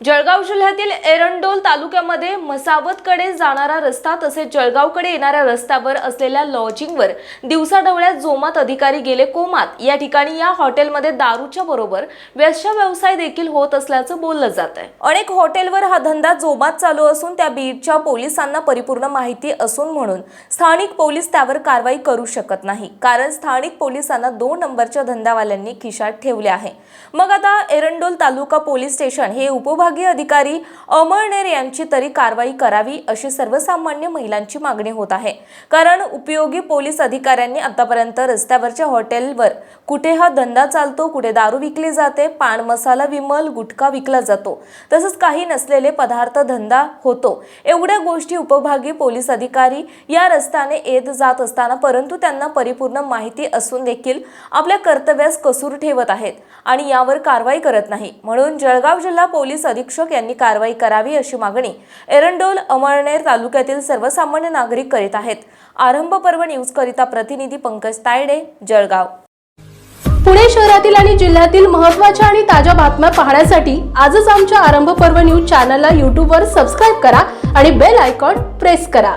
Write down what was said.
जळगाव जिल्ह्यातील एरंडोल तालुक्यामध्ये मसावतकडे जाणारा रस्ता तसेच जळगावकडे येणाऱ्या रस्त्यावर असलेल्या लॉजिंगवर दिवसाढवळ्यात जोमात अधिकारी गेले कोमात. या ठिकाणी या हॉटेलमध्ये दारूच्या बरोबर व्यवसाय व्यवसाय देखील होत असल्याचं बोललं जात आहे अनेक हॉटेलवर हा धंदा जोमात चालू असून त्या बीडच्या पोलिसांना परिपूर्ण माहिती असून म्हणून स्थानिक पोलीस त्यावर कारवाई करू शकत नाही. कारण स्थानिक पोलिसांना दोन नंबरच्या धंदावाल्यांनी खिशात ठेवले आहे. मग आता एरंडोल तालुका पोलीस स्टेशन हे विभागीय अधिकारी अमळनेर यांची तरी कारवाई करावी अशी सर्वसामान्य महिलांची मागणी होत आहे. कारण उपयोगी पोलीस अधिकाऱ्यांनी आतापर्यंत रस्त्यावरच्या हॉटेलवर कुठे हा धंदा चालतो कुठे दारू विकली जाते पान मसाला विमल गुटखा विकला जातो तसंच काही नसलेले पदार्थ धंदा होतो. एवढ्या गोष्टी उपभागीय पोलीस अधिकारी या रस्त्याने येत जात असताना परंतु त्यांना परिपूर्ण माहिती असून देखील आपल्या कर्तव्यास कसूर ठेवत आहेत आणि यावर कारवाई करत नाही. म्हणून जळगाव जिल्हा पोलीस अधीक्षक यांनी कारवाई करावी अशी मागणी एरंडोल अमळनेर तालुक्यातील सर्वसामान्य नागरिक करीत आहेत. आरंभ पर्व न्यूज करिता प्रतिनिधी पंकज तायडे जळगाव. पुणे शहरातील आणि जिल्ह्यातील महत्त्वाच्या आणि ताज्या बातम्या पाहण्यासाठी आजच आमच्या आरंभ पर्व न्यूज चॅनलला यूट्यूबवर सबस्क्राईब करा आणि बेल आयकॉन प्रेस करा.